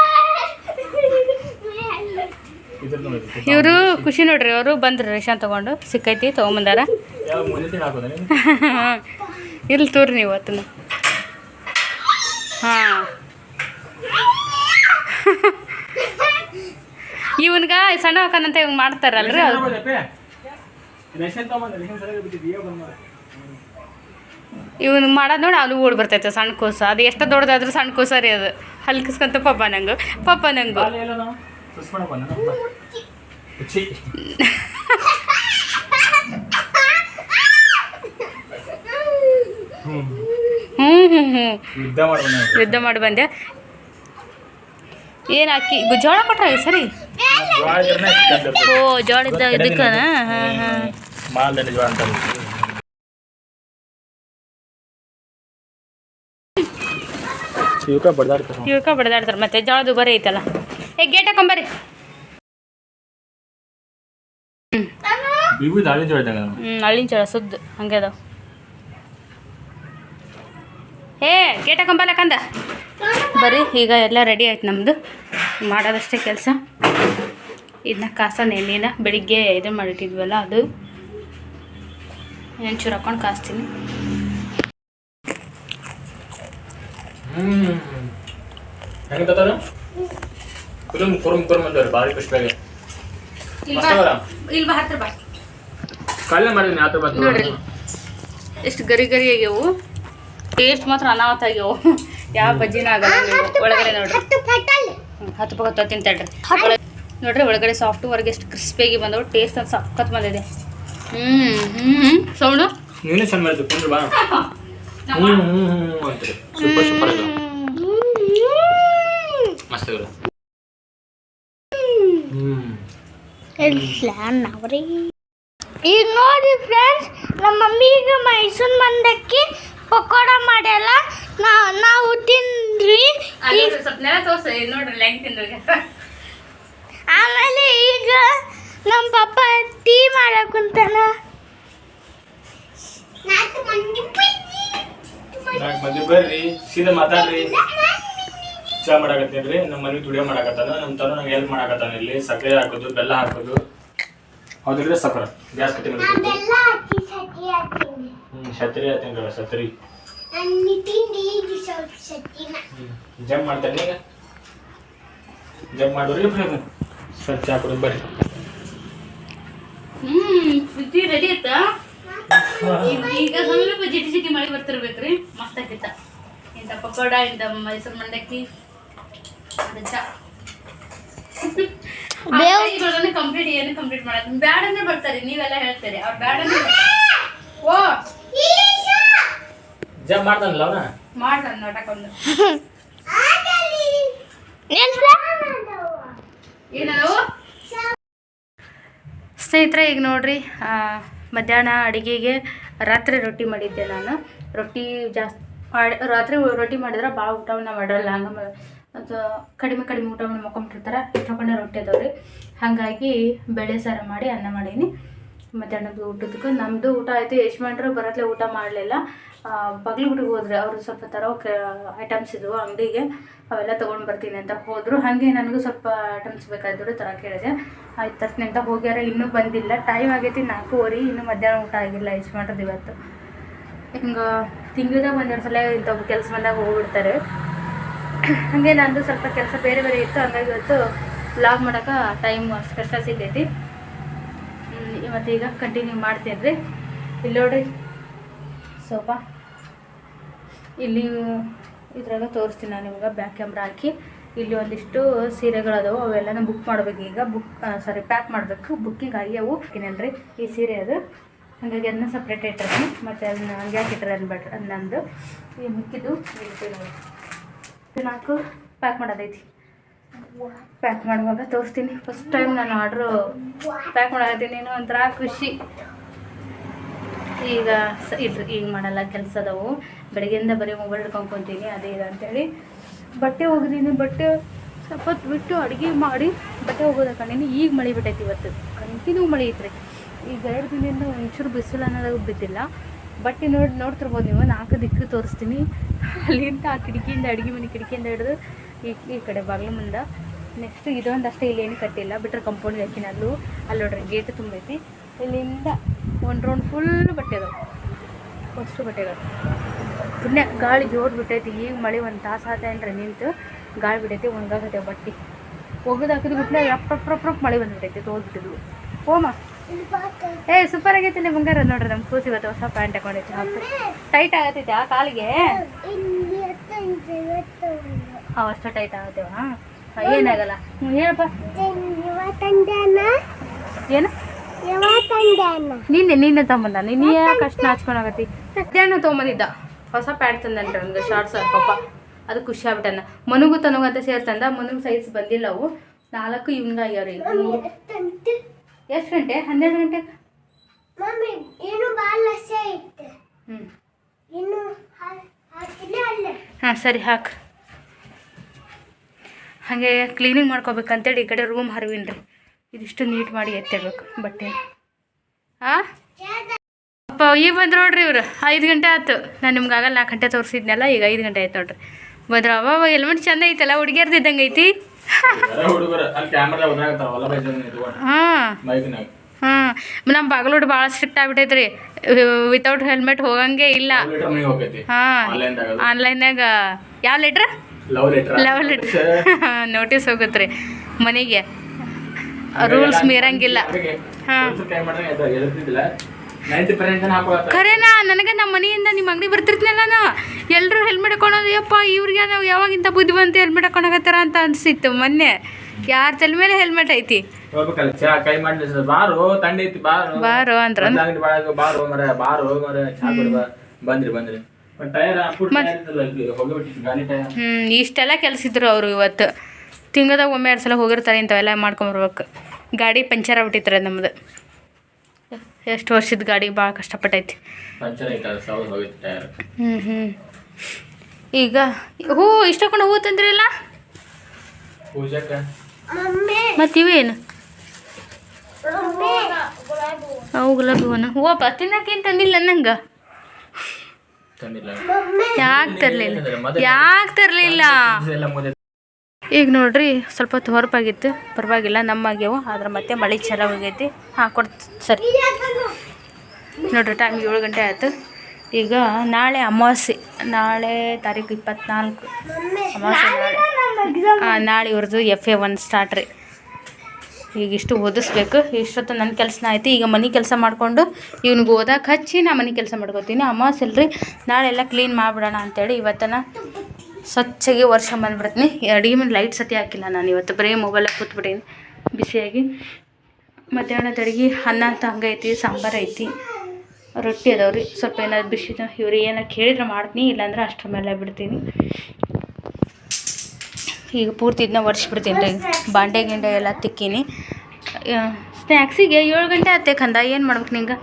ಇವರು ಖುಷಿ ನೋಡ್ರಿ, ಅವರು ಬಂದ್ರಿ ರೇಷನ್ ತಗೊಂಡು, ಸಿಕ್ಕೈತಿ, ತಗೊಂಬಂದಾರ. ಇಲ್ಲಿ ತೂರಿ ನೀವು ಅತ್ತ ಹಾಂ. ಇವನ್ಗ ಸಣ್ಣ ಹಾಕನಂತ ಇವ್ ಮಾಡ್ತಾರಲ್ರಿ ಅದು ರೇಷನ್ ತಗೊಂಬಂದ ರೇಷನ್ ಸರಿಯಾಗಿ ಬಿಟ್ಟಿದ್ದೀಯ ಬಂದ ಇವನ್ ಮಾಡೋದು ನೋಡಿ ಆಲೂ ಓಡಿ ಬರ್ತೈತೆ ಸಣ್ಣ ಕೂಸ. ಅದು ಎಷ್ಟು ದೊಡ್ಡದಾದ್ರೂ ಸಣ್ಣ ಕೂಸ ರೀ ಅದು. ಹಲ್ಕಿಸ್ಕೊಂತ ಪಪ್ಪ ನಂಗೆ. ಪಪ್ಪ ನಂಗು. ಹ್ಞೂ ಹ್ಞೂ ಹ್ಞೂ ಯುದ್ಧ ಮಾಡಿ ಬಂದೆ. ಏನು ಅಕ್ಕಿ ಜೋಳ ಕೊಟ್ರ ಸರಿ? ಓ ಜೋಳ ಇದ್ದ ಇದಕ್ಕನ? ಹಾಂ ಹಾಂ. ಇವಕ್ಕ ಬಡ್ದಾಡ್ತಾರೆ ಇವಕ್ಕ ಬಡ್ದಾಡ್ತಾರೆ ಮತ್ತೆ ಜೋಳದ ಬರೀ ಐತಲ್ಲ. ಏ ಗೇಟ್ ಹಾಕೊಂಬರಿ ಇವು ದಾಳಿ ಜೋಳ ಇದ್ದಂಗ ಹ್ಞೂ ಹಳ್ಳಿನ ಜೋಳ ಸುದ್ದು ಹಂಗೆ ಅದಾವ. ಏ ಗೇಟ್ ಹಾಕೊಂಬಲ್ಲ ಕಂದ? ಬರ್ರಿ ಈಗ ಎಲ್ಲ ರೆಡಿ ಆಯ್ತು ನಮ್ಮದು ಮಾಡೋದಷ್ಟೇ ಕೆಲಸ. ಇದನ್ನ ಕಾಸ ನೆಲ್ಲಿನ ಬೆಳಿಗ್ಗೆ ಇದು ಮಾಡಿಟ್ಟಿದ್ವಲ್ಲ ಅದು. ಒಂಚೂರು ಹಾಕೊಂಡು ಕಾಸ್ತೀನಿ. ಹ್ಮ್. ಕುರುಮ್ ಕುರುಮ್ ಕುರುಮ್ ಅಂತಾರೆ ಭಾರಿ ಖುಷಿಯಾಗಿ ಇಲ್ವಾ? ಹತ್ರ ಬಾ. ಕಾಲೇ ಮಾಡಿದ್ದೀನಿ ಆತರ ಬಂತು ನೋಡ್ರಿ. ಎಷ್ಟು ಗರಿ ಗರಿ ಆಗ್ಯಾವು. ಟೇಸ್ಟ್ ಮಾತ್ರ ಅನಾಹುತ ಆಗ್ಯಾವು. ಯಾವ ಬಜ್ಜಿನ ಆಗಲ್ಲ ಒಳಗಡೆ ನೋಡ್ರಿ. ಹತ್ತು ಪಕ್ಕ ತಿಂತಾಡ್ರಿ ನೋಡ್ರಿ ಒಳಗಡೆ ಸಾಫ್ಟ್ ಹೊರಗೆ ಎಷ್ಟು ಕ್ರಿಸ್ಪಿಯಾಗಿ ಬಂದವು. ಟೇಸ್ಟ್ ಅಂತ ಸಖತ್ ಬಂದಿದೆ ಹ್ಮ್ ಹ್ಮ್. ಸೌಂಡು? ನೀನೇ ಚಂದ ಮಾಡಿದ್ದು ಕುಂದ್ರ ಬಾ. ಹ್ಮ್ ಹ್ಮ್ ಹ್ಮ್ ಅಂತಾರೆ ಸೂಪರ್ ಸೂಪರ್ ಮಸ್ತ್ ನಾವ್ರಿ? ಈಗ ನೋಡಿ ಫ್ರೆಂಡ್ಸ್ ನಮ್ಮ ಮಮ್ಮಿ ಈಗ ಮೈಸೂರು ಮಂದಕ್ಕೆ ಪಕೋಡ ಮಾಡ್ಯಲ್ಲ ನಾವು ನಾವು ತಿಂದ್ರಿ ಆಮೇಲೆ ಈಗ ನಮ್ಮ ಪಪ್ಪ ಟೀ ಮಾಡಕ್ಕಂತಾನ ನಾಲ್ಕು ಮಂದಿ ಬರ್ರಿ ಸೀದಾ ಮಾತಾಡ್ರಿ. ಚಾ ಮಾಡಾಕತ್ತೇನ್ರಿ ನಮ್ಮ ಮನೆ ತುಡಿಯೋ ಮಾಡಾಕತ್ತಾನ ನಮ್ಮ ತನ ನಂಗೆ ಹೆಲ್ಪ್ ಮಾಡಾಕತ್ತಾನ ಇಲ್ಲಿ ಸಕ್ಕರೆ ಹಾಕೋದು ಬೆಲ್ಲ ಹಾಕೋದು. ಹೌದಿಲ್ಲ ಸಕ್ಕರೆ? ಗ್ಯಾಸ್ ಕಟ್ಟಿ ಹ್ಞೂ ಹ್ಮ್ ಛತ್ರಿ ಹಾಕ್ತೇನ್ರಿ ಛತ್ರಿ ಜಂಪ್ ಮಾಡ್ತೇನೆ ಈಗ. ಜಂಪ್ ಮಾಡೋರಿ ಸರ್ ಚಾ ಕುಡಿದು ಬರ್ರಿ. ಹ್ಮ್ ಸುದ್ದಿ ರೆಡಿ ಆಯ್ತಾ? ಈಗ ಸ್ವಲ್ಪ ಜಿಟಿ ಜಿಟಿ ಮಳೆ ಬರ್ತಿರ್ಬೇಕ್ರಿ. ಮಸ್ತ್ ಆಗಿತ್ತ. ಇಂಥ ಪಕೋಡ ಇಂಥ ಮೈಸೂರು ಮಂಡಕ್ಕಿ ಕಂಪ್ಲೀಟ್ ಏನು ಕಂಪ್ಲೀಟ್ ಮಾಡೋದು ಬ್ಯಾಡ ಅಂದ್ರೆ ಬರ್ತಾರೆ ನೀವೆಲ್ಲ ಹೇಳ್ತೀರಿ. ಅವ್ರು ಬ್ಯಾಡ ಅಂದ್ರೆ ಓ! ಜಂಪ್ ಮಾಡ್ತಾನಲ್ಲ ಅವನ? ಮಾಡ್ತಾನೆ ನಾಟಕ ಒಂದು ಏನದು? ಸ್ನೇಹಿತರೆ ಈಗ ನೋಡ್ರಿ ಆ, ಮಧ್ಯಾಹ್ನ ಅಡುಗೆಗೆ ರಾತ್ರಿ ರೊಟ್ಟಿ ಮಾಡಿದ್ದೆ ನಾನು. ರೊಟ್ಟಿ ಜಾಸ್ತಿ ಮಾಡಿ, ರಾತ್ರಿ ರೊಟ್ಟಿ ಮಾಡಿದ್ರೆ ಭಾಳ ಊಟವನ್ನು ಮಾಡಲ್ಲ. ಹಂಗೆ ಅದು ಕಡಿಮೆ ಕಡಿಮೆ ಊಟ ಮಾಡಿ ಮಕ್ಕೊಂಬಿಟ್ಟಿರ್ತಾರೆ ಇಷ್ಟಕೊಂಡೆ ರೊಟ್ಟಿ ಅದಾವ್ರಿ ಹಾಗಾಗಿ ಬೇಳೆ ಸಾರು ಮಾಡಿ, ಅನ್ನ ಮಾಡೀನಿ. ಮಧ್ಯಾಹ್ನದ ಊಟದಕ್ಕೆ. ನಮ್ಮದು ಊಟ ಆಯಿತು. ಯಜಮಾನ್ರು ಬರತ್ಲೆ ಊಟ ಮಾಡಲಿಲ್ಲ. ಬಗ್ಲುಗುಡಿಗೆ ಹೋದ್ರೆ ಅವರು ಸ್ವಲ್ಪ ತರೋ ಐಟಮ್ಸ್ ಇದ್ವು, ಅಂಗಡಿಗೆ, ಅವೆಲ್ಲ ತೊಗೊಂಡು ಬರ್ತೀನಿ ಅಂತ ಹೋದರು. ಹಾಗೆ ನನಗೂ ಸ್ವಲ್ಪ ಐಟಮ್ಸ್ ಬೇಕಾದ್ರು ತರ ಕೇಳಿದೆ. ಆಯ್ತು ತಕ್ಷಣ ಅಂತ ಹೋಗ್ಯಾರ, ಇನ್ನೂ ಬಂದಿಲ್ಲ. ಟೈಮ್ ಆಗೈತಿ, ನಾಲ್ಕೂವರೆ, ಇನ್ನೂ ಮಧ್ಯಾಹ್ನ ಊಟ ಆಗಿಲ್ಲ ಯಜಮಾನ್ರದ್ದು ಇವತ್ತು. ಹಿಂಗೆ ತಿಂಗಿದ ಒಂದೆರಡು ಸಲ ಇಂಥ ಕೆಲಸ ಬಂದಾಗ ಹೋಗ್ಬಿಡ್ತಾರೆ. ಹಾಗೆ ನಂದು ಸ್ವಲ್ಪ ಕೆಲಸ ಬೇರೆ ಬೇರೆ ಇತ್ತು, ಹಂಗಾಗಿ ಇವತ್ತು ಲಾಗ್ ಮಾಡೋಕೆ ಟೈಮ್ ಅಷ್ಟು ಕಷ್ಟ ಸಿಗೈತಿ ಇವತ್ತೀಗ ಕಂಟಿನ್ಯೂ ಮಾಡ್ತೀನಿ ರೀ ಇಲ್ಲಿ ನೋಡ್ರಿ. ಸೋಫಾ. ಇಲ್ಲಿ ಇದ್ರಾಗ ತೋರಿಸ್ತೀನಿ ನಾನು ಇವಾಗ ಬ್ಯಾಕ್ ಕ್ಯಾಮ್ರಾ ಹಾಕಿ. ಇಲ್ಲಿ ಒಂದಿಷ್ಟು ಸೀರೆಗಳದಾವು ಅವೆಲ್ಲನೂ ಬುಕ್ ಮಾಡ್ಬೇಕು ಈಗ. ಬುಕ್ ಸಾರಿ ಪ್ಯಾಕ್ ಮಾಡಬೇಕು. ಬುಕ್ಕಿಂಗ್ ಆಗಿ ಅವು ಏನಲ್ರಿ ಈ ಸೀರೆ ಅದು. ಹಾಗಾಗಿ ಅದನ್ನ ಸಪ್ರೇಟ್ ಇಟ್ಟಿರ್ತೀನಿ. ಮತ್ತು ಅದನ್ನ ಹಂಗೆ ಹಾಕಿಟ್ರೆ ಅದು ನಂದು. ಈ ಮುಕ್ಕಿದ್ದು ನಾಲ್ಕು ಪ್ಯಾಕ್ ಮಾಡೋದೈತಿ. ಪ್ಯಾಕ್ ಮಾಡುವಾಗ ತೋರಿಸ್ತೀನಿ. ಫಸ್ಟ್ ಟೈಮ್ ನಾನು ಆರ್ಡ್ರು ಪ್ಯಾಕ್ ಮಾಡತ್ತೀನಿ ಏನೋ ಒಂಥರ ಖುಷಿ. ಈಗ ಸ ಇಲ್ರಿ ಈಗ ಮಾಡಲ್ಲ, ಕೆಲಸ ಅದಾವು. ಬೆಳಗ್ಗೆಯಿಂದ ಬರೀ ಮೊಬೈಲ್ ಹಿಡ್ಕೊಂಡ್ಕೊಂತೀನಿ, ಅದೇ ಇದು ಅಂತೇಳಿ. ಬಟ್ಟೆ ಒಗ್ದೀನಿ, ಬಟ್ಟೆ ಸ್ವಲ್ಪ ಬಿಟ್ಟು ಅಡುಗೆ ಮಾಡಿ ಬಟ್ಟೆ ಒಗೋದು ಕಣ್ಣಿನಿ ಈಗ ಮಳೆ ಬಿಟ್ಟೈತಿ ಇವತ್ತು. ಕಂಟಿನ್ಯೂ ಮಳೆ ಐತ್ರಿ. ಈಗ ಎರಡು ದಿನದಿಂದ ಒಂಚೂರು ಬಿಸಿಲು ಅನ್ನೋದಾಗ ಬಿದ್ದಿಲ್ಲ. ಬಟ್ಟೆ ನೋಡಿ ನೋಡ್ತಿರ್ಬೋದು ನೀವು. ನಾಲ್ಕು ದಿಕ್ಕು ತೋರಿಸ್ತೀನಿ. ಅಲ್ಲಿಂದ ಆ ಕಿಟಕಿಯಿಂದ ಅಡುಗೆ ಮನೆ ಕಿಟಕಿಯಿಂದ ಹಿಡಿದು ಈ ಈ ಕಡೆ ಬಾಗಿಲು ಮುಂದೆ. ನೆಕ್ಸ್ಟ್ ಇದೊಂದಷ್ಟೇ ಇಲ್ಲಿ ಏನು ಕಟ್ಟಿಲ್ಲ. ಬಿಟ್ಟರೆ ಕಂಪೌಂಡ್ಗೆ ಹಾಕಿನ ಅಲ್ಲೂ ಅಲ್ಲಿ ನೋಡ್ರಿ ಗೇಟ್ ತುಂಬೈತಿ. ಇಲ್ಲಿಂದ ಒಂದು ರೌಂಡ್ ಫುಲ್ ಬಟ್ಟೆ ಅದಾವೆ. ಅಷ್ಟು ಬಟ್ಟೆಗಳು ಪುಣ್ಯ ಗಾಳಿ ಜೋರು ಬಿಟ್ಟೈತಿ. ಈಗ ಮಳೆ ಒಂದು ತಾಸು ಆತೇನ್ರಿ ನಿಂತು ಗಾಳಿ ಬಿಟ್ಟೈತಿ ಒಣಗಾಕತ್ತೆ ಬಟ್ಟೆ. ಒಗದು ಹಾಕಿದ್ ಬಿಟ್ಟನೆ ರಪ್ ರಪ್ ರಪ್ ರಪ್ ಮಳೆ ಬಂದ್ಬಿಟ್ಟೈತಿ ತೋದ್ಬಿಟ್ಟಿದ್ವು ಓಮ ಏ ಸೂಪರ್ ಆಗೈತಿ ನಿಮ್ಮ ಬಂಗಾರ ನೋಡ್ರಿ ನಮ್ಮ ಕೂಸಿ ಇವತ್ತು ಹೊಸ ಪ್ಯಾಂಟ್ ಹಾಕೊಂಡೈತಿ ಹಾಕಿ. ಟೈಟ್ ಆಗತ್ತೈತೆ ಆ ಕಾಲಿಗೆ? ಹಾಂ ಅಷ್ಟು ಟೈಟ್ ಆಗತ್ತೇವ ಏನಾಗಲ್ಲ ಹ್ಞೂ ಹೇಳಪ್ಪ ಏನು? ನಿನ್ನೆ ನಿನ್ನೆ ತಗೊಂಬಂದ ನೀನು ಯಾಕೆ ಅಷ್ಟು ಮಧ್ಯಾಹ್ನ ತೊಗೊಂಬಂದಿದ್ದ ಹೊಸ ಪ್ಯಾಡ್ ತಂದನ್ರಿ ಅವ್ನಿಗೆ ಶಾರ್ಟ್ಸ್ ಪಾಪ. ಅದು ಖುಷಿ ಆಗ್ಬಿಟ್ಟನ. ಮನುಗೂ ತನಗೂ ಅಂತ ಸೇರ್ ತಂದ ಮನುಗೂ ಸೈಜ್ ಬಂದಿಲ್ಲ ಅವು. ನಾಲ್ಕು ಇವ್ನಿಗೆ ಆಗ್ಯಾವ್ರಿ. ಎಷ್ಟು ಗಂಟೆ? ಹನ್ನೆರಡು ಗಂಟೆ? ಹಾಂ ಸರಿ ಹಾಕು. ಹಾಗೆ ಕ್ಲೀನಿಂಗ್ ಮಾಡ್ಕೋಬೇಕಂತೇಳಿ ಈ ಕಡೆ ರೂಮ್ ಹರಿವಿನ್ರಿ. ಇದಿಷ್ಟು ನೀಟ್ ಮಾಡಿ ಎತ್ತಿಡ್ಬೇಕು ಬಟ್ಟೆ. ಹಾಂ ಅಪ್ಪ ಈಗ ಬಂದ್ರು ನೋಡ್ರಿ ಇವರು. ಐದು ಗಂಟೆ ಆಯ್ತು ನಾನು ನಿಮ್ಗೆ ಆಗಲ್ಲ ನಾಲ್ಕು ಗಂಟೆ ತೋರಿಸಿದ್ನಲ್ಲ ಈಗ ಐದು ಗಂಟೆ ಆಯ್ತು ನೋಡ್ರಿ. ಬಂದ್ರು. ಅವಾಗ ಹೆಲ್ಮೆಟ್ ಚಂದ ಐತಲ್ಲ ಹುಡುಗಿಯರ್ದು ಇದ್ದಂಗೆ ಐತಿ? ಹಾಂ. ಹಾಂ. ನಮ್ಮ ಬಾಗಲೋಡು ಭಾಳ ಸ್ಟ್ರಿಕ್ಟ್ ಆಗ್ಬಿಟ್ಟೈತ್ರಿ. ವಿತೌಟ್ ಹೆಲ್ಮೆಟ್ ಹೋಗಂಗೆ ಇಲ್ಲ. ಹಾಂ. ಆನ್ಲೈನ್ಯಾಗ ಯಾವ letter love letter love letter notice ಹೋಗುತ್ತೆ ರೀ ಮನೆಗೆ. ರೂಲ್ಸ್ ಮೀರಂಗಿಲ್ಲ. ಖರೇನಾ ನನಗೆ ನಮ್ಮ ಮನೆಯಿಂದ ನಿಮ್ಮ ಅಂಗಡಿ ಬರ್ತಿರ್ತೀನಲ್ಲ ನಾ ಎಲ್ಲರೂ ಹೆಲ್ಮೆಟ್ ಹಾಕೊಳೋದು ಯಪ್ಪ ಇವ್ರಿಗೆ ನಾವು ಯಾವಾಗಿಂತ ಬುದ್ಧಿವಂತ ಹೆಲ್ಮೆಟ್ ಹಾಕೊಳಕತ್ತಾರ ಅಂತ ಅನಿಸಿತ್ತು ಮೊನ್ನೆ. ಯಾರ ತಲೆ ಮೇಲೆ ಹೆಲ್ಮೆಟ್ ಐತಿ? ಬಾರು ಅಂದ್ರ ಇಷ್ಟೆಲ್ಲ ಕೆಲ್ಸಿದ್ರು ಅವರು ಇವತ್ತು. ತಿಂಗಳ್ದಾಗ ಒಮ್ಮೆ ಎರಡು ಸಲ ಹೋಗಿರ್ತಾರೆ ಇಂಥವೆಲ್ಲ ಮಾಡ್ಕೊಂಬರ್ಬೇಕು. ಗಾಡಿ ಪಂಚರ್ ಆಗ್ಬಿಟ್ಟಿತ್ತರ ನಮ್ಮದು ಎಷ್ಟು ವರ್ಷದ ಗಾಡಿ ಭಾಳ ಕಷ್ಟಪಟ್ಟೈತಿ. ಹ್ಞೂ ಹ್ಞೂ ಈಗ ಹೂ ಇಷ್ಟಕೊಂಡು ಹೂ ತಂದ್ರಿಲ್ಲ? ಮತ್ತಿವೇನು ಅವು ಗುಲಾಬಿ ಹೂವನ? ಹೂವಪ್ಪ ತಿನ್ನಕ್ಕೇನು ತಂದಿಲ್ಲ ನಂಗೆ. ಯಾಕೆ ತರಲಿಲ್ಲ? ಯಾಕೆ ತರಲಿಲ್ಲ? ಈಗ ನೋಡಿರಿ ಸ್ವಲ್ಪ ಹೊತ್ತು ಹೊರಪಾಗಿತ್ತು. ಪರವಾಗಿಲ್ಲ ನಮ್ಮಾಗ್ಯವು ಆದ್ರೆ ಮತ್ತೆ ಮಳೆ ಚಲೋ ಹೋಗೈತಿ ಹಾಂ ಕೊಡ್ ಸರಿ. ನೋಡ್ರಿ ಟೈಮ್ ಏಳು ಗಂಟೆ ಆಯ್ತು. ಈಗ ನಾಳೆ ಅಮಾವಾಸ್ಯೆ. ನಾಳೆ ತಾರೀಕು ಇಪ್ಪತ್ನಾಲ್ಕು. ಅಮಾವಾಸ್ಯೆ ನಾಳೆ. ಆ, ನಾಳೆ ಇವ್ರದ್ದು ಎಫ್ ಎ ಒನ್ ಸ್ಟಾರ್ಟ್ ರೀ. ಈಗ ಇಷ್ಟು ಓದಿಸ್ಬೇಕು. ಇಷ್ಟೊತ್ತು ನನ್ನ ಕೆಲಸನ ಆಯ್ತು. ಈಗ ಮನೆ ಕೆಲಸ ಮಾಡಿಕೊಂಡು ಇವ್ನಿಗೆ ಓದಕ್ಕೆ ಹಚ್ಚಿ ನಾ ಮನೆ ಕೆಲಸ ಮಾಡ್ಕೊತೀನಿ. ನಾಳೆ ಎಲ್ಲ ಕ್ಲೀನ್ ಮಾಡಿಬಿಡೋಣ ಅಂತೇಳಿ ಇವತ್ತನ ಸ್ವಚ್ಛಗೆ ವರ್ಷ ಬಂದ್ಬಿಡ್ತೀನಿ. ಅಡುಗೆ ಮೇಲೆ ಲೈಟ್ ಸತಿ ಹಾಕಿಲ್ಲ ನಾನು. ಇವತ್ತು ಬರೀ ಮೊಬೈಲಾಗ ಕೂತ್ಬಿಟ್ಟೀನಿ ಬಿಸಿಯಾಗಿ ಮಧ್ಯಾಹ್ನದ ಅಡುಗೆ ಅನ್ನ ಅಂತ ಹಂಗೈತಿ ಸಾಂಬಾರು ಐತಿ. ರೊಟ್ಟಿ ಅದಾವ್ರಿ ಸ್ವಲ್ಪ ಏನಾದ್ರು ಬಿಸಿ ಇವ್ರು ಏನಾರು ಕೇಳಿದ್ರೆ ಮಾಡ್ತೀನಿ. ಇಲ್ಲಾಂದ್ರೆ ಅಷ್ಟರ ಮೇಲೆ ಬಿಡ್ತೀನಿ. ಈಗ ಪೂರ್ತಿ ಇದನ್ನ ಒರೆಸ್ಬಿಡ್ತೀನಿ ರೀ. ಬಾಂಡೆ ಗಿಂಡೆ ಎಲ್ಲ ತಿಕ್ಕೀನಿ. ಸ್ನ್ಯಾಕ್ಸಿಗೆ ಏಳು ಗಂಟೆ ಆತೆ ಕಂದ. ಏನು ಮಾಡ್ಬೇಕು ನಿಂಗೆ?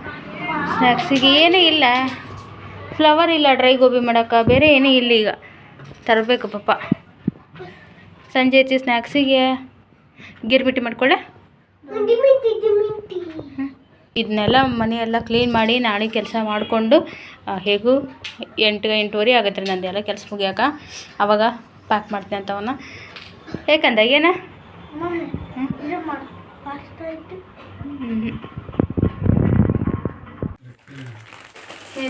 ಸ್ನ್ಯಾಕ್ಸಿಗೆ ಏನೂ ಇಲ್ಲ. ಫ್ಲವರ್ ಇಲ್ಲ ಡ್ರೈ ಗೋಬಿ ಮಾಡೋಕೆ ಬೇರೆ ಏನೂ ಇಲ್ಲ ಈಗ. ತರಬೇಕು ಪಾಪ. ಸಂಜೆ ಐತಿ ಸ್ನ್ಯಾಕ್ಸಿಗೆ ಗಿರ್ಮಿಟಿ ಮಾಡ್ಕೊಳ್ಳೆ. ಇದನ್ನೆಲ್ಲ ಮನೆಯೆಲ್ಲ ಕ್ಲೀನ್ ಮಾಡಿ ನಾಳೆ ಕೆಲಸ ಮಾಡಿಕೊಂಡು ಹೇಗೂ ಎಂಟು ಎಂಟುವರೆ ಆಗುತ್ತೆ ರೀ ನಂದೆಲ್ಲ ಕೆಲಸ ಮುಗಿಯೋಕೆ. ಅವಾಗ ಪ್ಯಾಕ್ ಮಾಡ್ತೀನಿ ಅಂತವನ್ನ ಯಾಕಂದ ಏನ ಮಮ್ಮಿ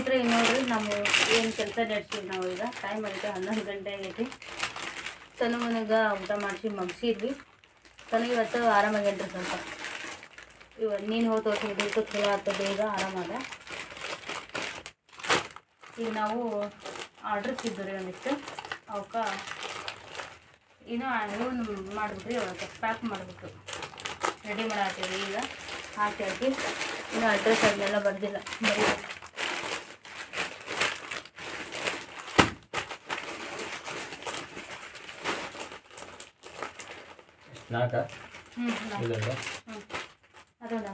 ಸ್ನೇಹಿತರೆ ಈಗ ನೋಡ್ರಿ ನಾವು ಏನು ಕೆಲಸ ನಡೆಸ್ತೀವಿ ನಾವು ಈಗ? ಟೈಮ್ ಆಗೈತೆ ಹನ್ನೊಂದು ಗಂಟೆ ಆಗೈತಿ. ತನು ಮನೆಗೆ ಊಟ ಮಾಡಿಸಿ ಮಗ್ಸಿದ್ವಿ. ತನು ಇವತ್ತು ಆರಾಮಾಗೇನ್ರಿ ಸ್ವಲ್ಪ? ಇವ ನೀನು ಹೋಗಿ ತೋರಿಸಿದ್ದು ಚಲೋ ಆಗ್ತದೆ ಬೇಗ ಆರಾಮಾದ ಈಗ ನಾವು ಆರ್ಡ್ರ್ ಇದ್ದು ರೀ ಒಂದಿಷ್ಟು. ಅವಕ್ಕ ಇನ್ನೂ ಇವನು ಮಾಡಿಬಿಟ್ರಿ ಅವಕ್ಕೆ ಪ್ಯಾಕ್ ಮಾಡಿಬಿಟ್ಟು ರೆಡಿ ಮಾಡತ್ತೀವಿ ಈಗ. ಹಾಕಿ ಹಾಕಿ, ಇನ್ನು ಅಡ್ರೆಸ್ ಅದನ್ನೆಲ್ಲ ಬರ್ದಿಲ್ಲ. ಬರೀಬೇಕು ನಾಲ್ಕ? ಇದೊಂದು ಅದೊಂದು.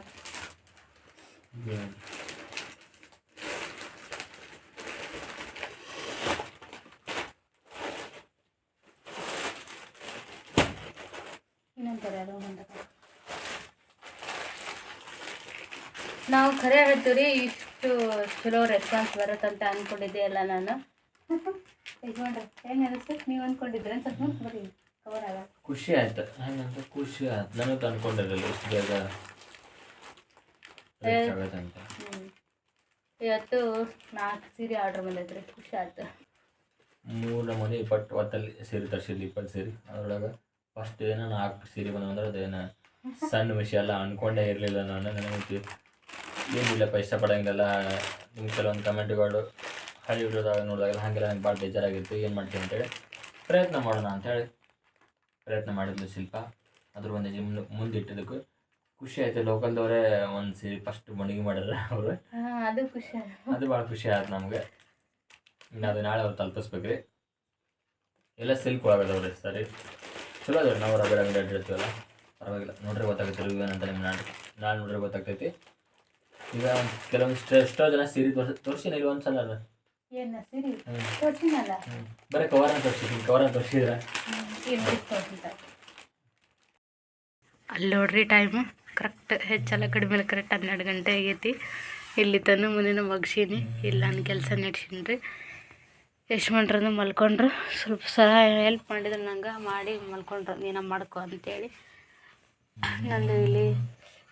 ಇನ್ನೊಂದು ಅದು ಒಂದು ನಾವು ಖರೆ ಹೇಳ್ತೀವಿ ರೀ ಇಷ್ಟು ಚಲೋ ರೆಸ್ಪಾನ್ಸ್ ಬರುತ್ತಂತ ಅನ್ಕೊಂಡಿದ್ದೆ ಅಲ್ಲ ನಾನು ಯಜಮಾನ್ರೆ ಹೆಂಗೆ ಅನಿಸ್ತು? ನೀವು ಅಂದ್ಕೊಂಡಿದ್ರೆ ಅಂತ ಸ್ವಲ್ಪ ಬರೀ ಕವರ್ ಆಗ ಖುಷಿ ಆಯ್ತು. ಹಂಗಂತ ಖುಷಿ ಆಯ್ತು. ನನಗೆ ಅನ್ಕೊಂಡಿರಲಿಲ್ಲ ಇಷ್ಟು ಬೇಗ reach ಇವತ್ತು ನಾಲ್ಕು ಸೀರೆ ಆರ್ಡ್ರ್ ಬಂದೈತೆ ರೀ ಖುಷಿ ಆಯ್ತು. ಮೂರು ನಮೂನಿ ಇಪ್ಪತ್ತು ಒತ್ತಲ್ಲಿ ಸೀರೆ ತರಿಸಿದ್ವಿ ಇಪ್ಪತ್ತು ಸೀರೆ. ಅದ್ರೊಳಗೆ ಫಸ್ಟ್ ಏನೋ ನಾಲ್ಕು ಸೀರೆ ಬಂದಂದ್ರೆ ಅದೇನು ಸಣ್ಣ ವಿಷಯ ಎಲ್ಲ ಅನ್ಕೊಂಡೇ ಇರಲಿಲ್ಲ ನಾನು. ನನಗೆ ಏನಿಲ್ಲಪ್ಪ ಇಷ್ಟಪಡಂಗಿಲ್ಲ. ನಿಮ್ಗೆ ಕೆಲವೊಂದು ಕಮೆಂಟ್ಗಳು ಹಳ್ಳಿ ವಿಡಿಯೋದಾಗ ನೋಡಿದಾಗ ಹಾಗೆಲ್ಲ ನಂಗೆ ಭಾಳ ಬೇಜಾರಾಗಿತ್ತು. ಏನು ಮಾಡ್ತೀನಿ ಅಂತೇಳಿ ಪ್ರಯತ್ನ ಮಾಡೋಣ ಅಂತೇಳಿ. ಪ್ರಯತ್ನ ಮಾಡಿದ್ಲು ಶಿಲ್ಪ. ಅದ್ರ ಒಂದು ಹೆಜ್ಜೆ ಮುಂದೆ ಇಟ್ಟಿದ್ದಕ್ಕೂ ಖುಷಿ ಆಯ್ತು. ಲೋಕಲ್ದವರೇ ಒಂದು ಸೀರೆ ಫಸ್ಟ್ ಮಣಿಗೆ ಮಾಡಿದ್ರೆ ಅವರು. ಅದು ಖುಷಿ. ಅದು ಭಾಳ ಖುಷಿ ಆಯ್ತು ನಮಗೆ. ಇನ್ನು ಅದು ನಾಳೆ ಅವ್ರು ತಲುಪಿಸ್ಬೇಕು ರೀ. ಎಲ್ಲ ಸಿಲ್ಕ್ ಒಳಗದವ್ರಿ ಸರಿ. ಚಲೋ ಅದ್ರಿ ನಾವು ರಬ್ಬರ್ ಅಂಗಡಿ ಅಡ್ಡಿರ್ತೀವಲ್ಲ ಪರವಾಗಿಲ್ಲ. ನೋಡ್ರಿ ಗೊತ್ತಾಗುತ್ತೆ ರಿವ್ಯೂ ಏನಂತ ನಿಮ್ಮ ನಾಳೆ ನಾಳೆ ನೋಡ್ರಿ ಗೊತ್ತಾಗ್ತೈತಿ. ಈಗ ಕೆಲವೊಂದು ಎಷ್ಟೋ ಜನ ಸೀರೆ ತೋರಿಸಿ ತೋರಿಸಿ ಇಲ್ಲಿ ಒಂದು ಸಲ ಏನು ಸೀರೆ? ಹ್ಞೂ ತೋರ್ಸಿನಲ್ಲ ಹ್ಞೂ ಬರೀ ಕವರ್ನ ತೋರಿಸಿದ್ದೀನಿ ಕವರ್ನ ತೋರಿಸಿದ್ರೆ ಅಲ್ಲಿ ನೋಡ್ರಿ ಟೈಮ್ ಕರೆಕ್ಟ್ ಹೆಚ್ಚೆಲ್ಲ ಕಡಿಮೆ ಕರೆಕ್ಟ್ ಹನ್ನೆರಡು ಗಂಟೆ ಆಗೈತಿ. ಇಲ್ಲಿ ತಂದು ಮುಂದಿನ ಮಗ್ಸೀನಿ ಇಲ್ಲ ನನ್ನ ಕೆಲಸ ನಡ್ಸೀನಿ ರೀ ಯಶ್ಮಂಟ್ರನ್ನು ಮಲ್ಕೊಂಡ್ರು. ಸ್ವಲ್ಪ ಸಹ ಹೆಲ್ಪ್ ಮಾಡಿದ್ರು ನಂಗೆ ಮಾಡಿ ಮಲ್ಕೊಂಡ್ರು. ನೀನು ಮಾಡ್ಕೊ ಅಂತೇಳಿ. ನಂದು ಇಲ್ಲಿ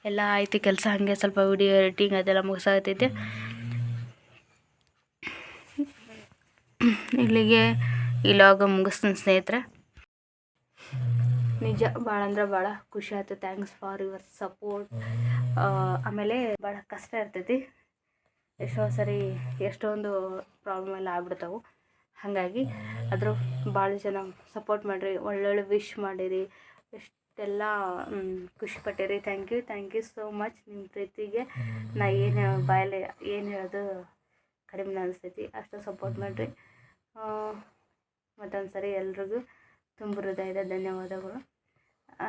ಎಲ್ಲ ಆಯ್ತು ಕೆಲಸ ಹಾಗೆ ಸ್ವಲ್ಪ ವಿಡಿಯೋ ಎಡಿಟಿಂಗ್ ಅದೆಲ್ಲ ಮುಗಿಸಾಗತ್ತೈತೆ ಇಲ್ಲಿಗೆ ಇಲಾಗ ಮುಗಿಸ್ತೀನಿ ಸ್ನೇಹಿತರೆ. ನಿಜ ಭಾಳ ಅಂದ್ರೆ ಭಾಳ ಖುಷಿ ಆಯ್ತು. ಥ್ಯಾಂಕ್ಸ್ ಫಾರ್ ಯುವರ್ ಸಪೋರ್ಟ್ ಆಮೇಲೆ ಭಾಳ ಕಷ್ಟ ಇರ್ತೈತಿ. ಎಷ್ಟೋ ಸರಿ ಎಷ್ಟೊಂದು ಪ್ರಾಬ್ಲಮ್ ಎಲ್ಲ ಆಗ್ಬಿಡ್ತಾವೆ. ಹಾಗಾಗಿ ಅದ್ರ ಭಾಳ ಜನ ಸಪೋರ್ಟ್ ಮಾಡಿರಿ, ಒಳ್ಳೊಳ್ಳೆ ವಿಶ್ ಮಾಡಿರಿ. ಎಷ್ಟೆಲ್ಲ ಖುಷಿ ಪಟ್ಟಿರಿ. Thank you thank you so much ನಿಮ್ಮ ಪ್ರೀತಿಗೆ ನಾ ಏನು ಬಾಯಲ್ಲಿ ಏನು ಹೇಳೋದು ಕಡಿಮೆ ಅನಿಸ್ತೈತಿ. ಅಷ್ಟು ಸಪೋರ್ಟ್ ಮಾಡಿರಿ. ಮತ್ತೊಂದು ಸರಿ ಎಲ್ರಿಗೂ ತುಂಬ ಹೃದಯದ ಧನ್ಯವಾದಗಳು.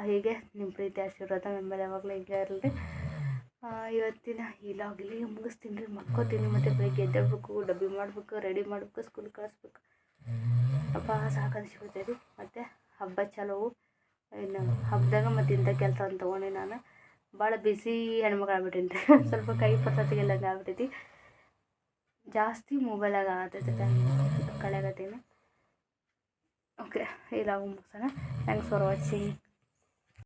ಹೀಗೆ ನಿಮ್ಮ ಪ್ರೀತಿ ಆಶೀರ್ವಾದ ಮೇಲೆ ಯಾವಾಗಲೂ ಹೀಗೆ ಇರಲಿ. ಇವತ್ತಿನ ಈ ಮುಗಿಸ್ತೀನಿ ರೀ, ಮಕ್ಕೋತೀನಿ ಮತ್ತು ಬೆಳಿಗ್ಗೆ ಎದ್ದೇಳ್ಬೇಕು, ಡಬ್ಬಿ ಮಾಡಬೇಕು, ರೆಡಿ ಮಾಡಬೇಕು ಸ್ಕೂಲ್ ಕಳಿಸ್ಬೇಕು. ಅಪ್ಪ ರೀ, ಮತ್ತು ಹಬ್ಬ ಚಲೋ ಇನ್ನು ಹಬ್ಬದಾಗ ಮತ್ತು ಇಂಥ ಕೆಲಸ ಅಂತ ತೊಗೊಂಡೆ ನಾನು. ಭಾಳ ಬಿಸಿ ಹೆಣ್ಮಕ್ಳು ಸ್ವಲ್ಪ ಕೈ ಪರ್ಸತ್ತಿಗೆಲ್ಲ ಆಗ್ಬಿಟ್ಟೈತಿ ಜಾಸ್ತಿ ಮೊಬೈಲಾಗ ಆಗ್ತೈತೆ ಟೈಮ್ ಕಳೆಗತ್ತೀನಿ ಓಕೆ ಇಲ್ಲ ಮುಗಿಸೋಣ. Thanks for watching